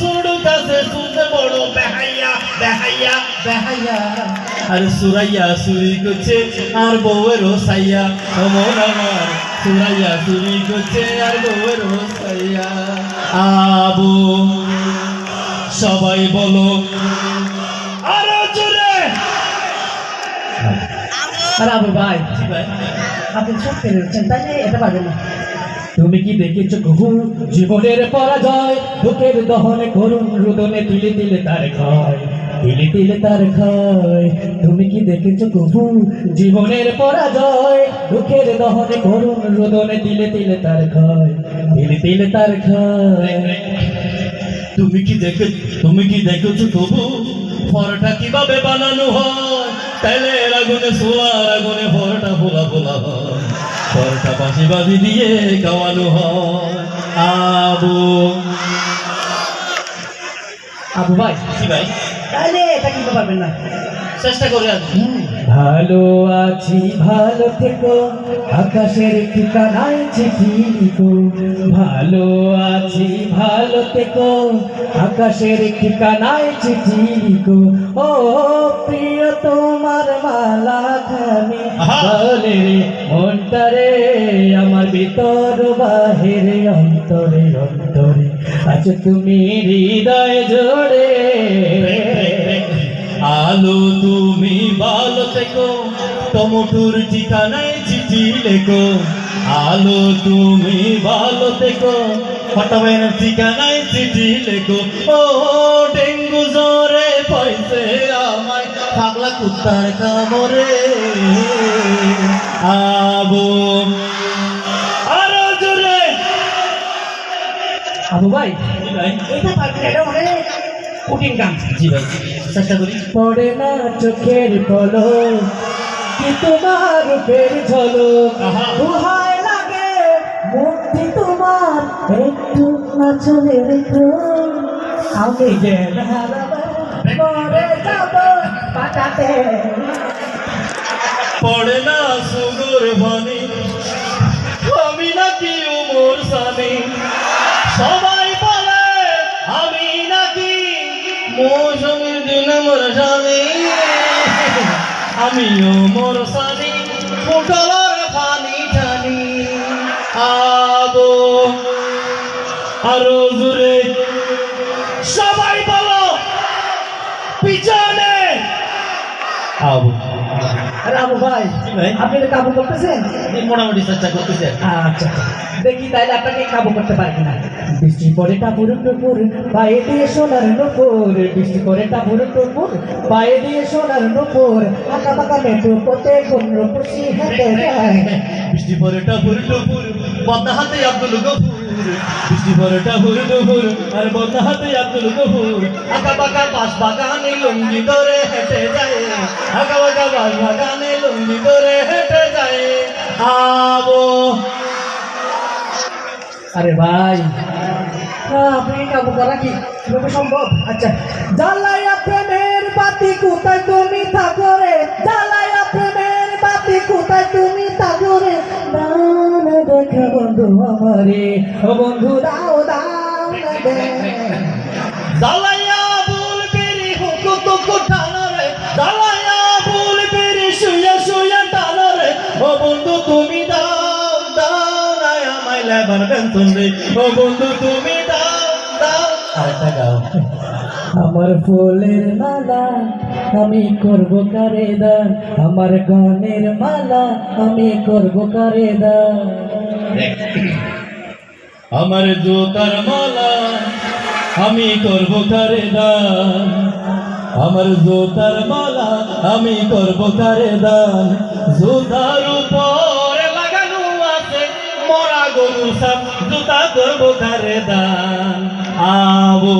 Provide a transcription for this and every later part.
সুরু আর সুরাইয়া চুরি করছে, আর বউয়ের সাইয়া। মন আমার সুরাইয়া চুরি করছে, আর বউয়ের সাইয়া। আবু সবাই বলো, আরও আবু ভাই, আপনি সব দিচ্ছেন তাই এটা পারবেন না। তুমি কি দেখেছ কহু জীবনের পরাজয়, বুকের দহনে করুণ রুদনে তিলে তিলে তার ক্ষয়, তিলে তিলে তার ক্ষয়। তুমি কি দেখেছ কহু জীবনের পরাজয়, বুকের দহনে করুণ রুদনে তিলে তিলে তার ক্ষয়, তিলে তিলে তার ক্ষয়। তুমি কি দেখে, তুমি কি দেখেছ তবু পরোটা কীভাবে বানানো হয়? তেলের আগুনে সোলার আগুনে পরোটা ফোলা ফোলা হয়। পরোটা বাসি বাজি দিয়ে খাওয়ানো হয়। আবু। আবু ভাই কি ভাই। তাহলে এটা কিন্তু পারবেন না। চেষ্টা করে ভালো আছি ভালো থেকো। আকাশের ঠিকানায় চিঠি লিখো। ভালো আছি ভালো থেকো। আকাশের ঠিকানায় চিঠি লিখো। ও প্রিয় তোমার মালা খানি আহা। বলে রে মনটারে আমার ভিতর বাহিরে অন্তরে অন্তরে। আচ্ছা তুমি হৃদয় জোড়ে। আলো তুমি ভালো থেকো টমেটোর ঠিকানায় চিঠি লেখো। আলো তুমি ভালো থেকো ফটাবেন ঠিকানায় চিঠি লেখো। ও ডেঙ্গু জ্বরে পয়সে কুত্তার কামড়ে। আবো। আরও জোরে। আবু ভাই জি ভাই এটা পারবেন এটা অনেক কঠিন কাম। জি ভাই চেষ্টা করি। পড়ে না চোখের কি তোমার রূপের ঝলক? আহা। দুহায় লাগে মুক্তি তোমার একটু নাচলে রেখো আমি যে যাব পাটাতে পড়ে না সুগুর ভানি আমি নাকি উমর সানি। সবাই বলে, আমি নাকি মৌসুমীর দিন মোর স্বামী আমিও মোর সানি পুটলার ফানি টানি। আবো আরও জুড়ে সবাই বলো, পিছনে আরে আবু ভাই। আপনি এটা কাবু করতেছেন? মোটামুটি চেষ্টা করতেছে আচ্ছা দেখি তাহলে আপনাকে কাবু করতে পারি কিনা। বৃষ্টি পরে টাপুর টুপুর পায়ে দিয়ে সোনার নুপুর। বৃষ্টি পরে টাপুর টুপুর পায়ে দিয়ে সোনার নুপুর। আঁকা বাঁকা মেটু পোতে কোন রূপসী হেঁটে বৃষ্টি পরে টাপুর টুপুর বদনা হাতে আব্দুল গফুর। বৃষ্টি পরে টাপুর টুপুর আর বদনা হাতে আব্দুল গফুর। আঁকা বাঁকা বাস বাগানে লুঙ্গি ধরে হেঁটে যায়। আঁকা বাঁকা বাস বাগানে লুঙ্গি ধরে হেঁটে যায়। আবো। আরে ভাই। আহ, আপনি কাবু করা কি সম্ভব? আচ্ছা জ্বালাইয়া প্রেমের বাতি কোথায় তুমি থাকো রে? জ্বালাইয়া প্রেমের বাতি কোথায় তুমি বন্ধু আমারে ও বন্ধু দাও দাও দে জ্বালাইয়া বুল পেরি হুকু তুকু রে জ্বালাইয়া বুল পেরি শুয়ে শুয়ে টানো রে। ও বন্ধু তুমি দাও দাও না আমায় লেবার বেতন রে। ও বন্ধু তুমি দাও দাও। আরেকটা গাও। আমার ফুলের মালা আমি করব কারে দান? আমার গানের মালা আমি করব কারে দান? আমার জোতার মালা আমি করব কারে দান। আমার জোতার মালা আমি করব কারে দান। জোতার উপরে লাগানো আছে মরা গরু সব জুতা করব কারে দান। আবো।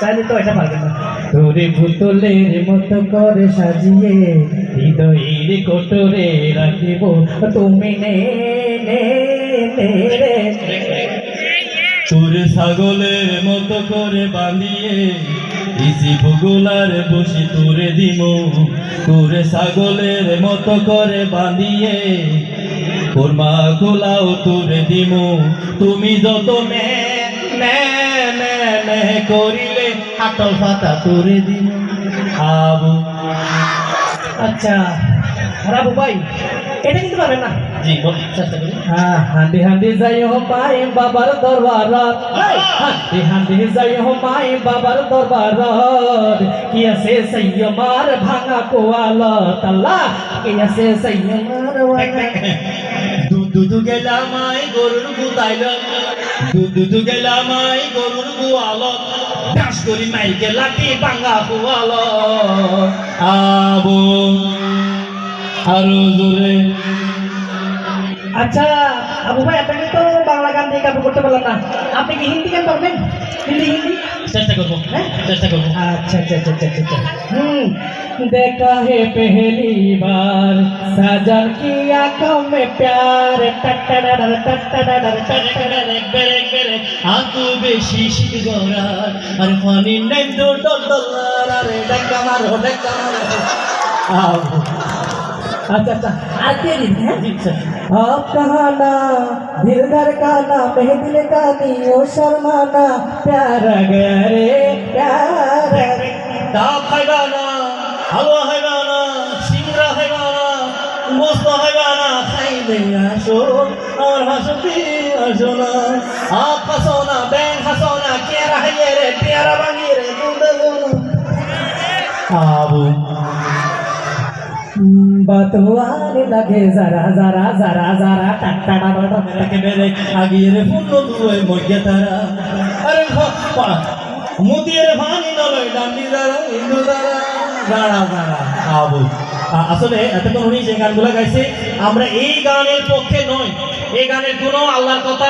চাইলে তো এটা পারবে না। তোরে পুতুলের মতো করে সাজিয়ে হৃদয়ের কোটরে রাখিব। তুমি নে তোর ছাগলের মতো করে বাঁধিয়ে ইসি ভূগোলার বসি তোরে দিব। তোর ছাগলের মতো করে বাঁধিয়ে কোরমা গোলাও তোরে দিমু তুমি যত মে মে মে মে হাটল পাতা তোরে দিমু আবু। আচ্ছা রাবু ভাই এটা কিন্তু পারবেন না। জি হ্যাঁ, হান্দি হান্দি যাই হো মাই বাবার দরবারত। হান্দি হান্দি যাই হো মাই বাবার দরবারত। কি আছে সৈয়মার ভাঙা কোয়ালত? আল্লাহ কি আছে সৈয়মার ভাঙা দুদু গেলামাই গরুর গুতাইল দুদু গেলামাই গরুর গুয়াল ডাস করি মাইকে লাঠি ভাঙা হুয়াল আবু আরও জোরে। আচ্ছা আবু ভাই আপনাকে তো বাংলা গান দিয়ে গান করতে পারলাম না আপনি কি হিন্দি গান পারবেন হিন্দি হিন্দি চেষ্টা করবো হ্যাঁ? চেষ্টা করবো अच्छा अच्छा अच्छा अच्छा अच्छा हम्म देखा है पहली बार साजन की आंखों में प्यार टटटडर टटटडर टटटडर বেরেক বেরেক আকু বেশি শীত গরার আর পানি নাই তো ডল ডলার আরে ডাক্কা মারো ডাক্কা মারো আবু अच्छा अच्छा आते दिन है জি স্যার आप कहाना दिल धड़काना महदिल कानी ओ शर्माना प्यार गया रे प्यार ডাব খাইবা না হালুয়া খাইবা না সিংড়া খাইবা না মস্ত খাইবা না খাইলে আসো আমার হাসি আসো না আপ হাসো না ব্যাং হাসো না কেরা হাইয়ে রে পেয়ারা ভাঙি রে দুধে আবু আসলে এতক্ষণ উনি যে গানগুলো গাইছে, আমরা এই গানের পক্ষে নই এই গানের কোনো আল্লাহর কথা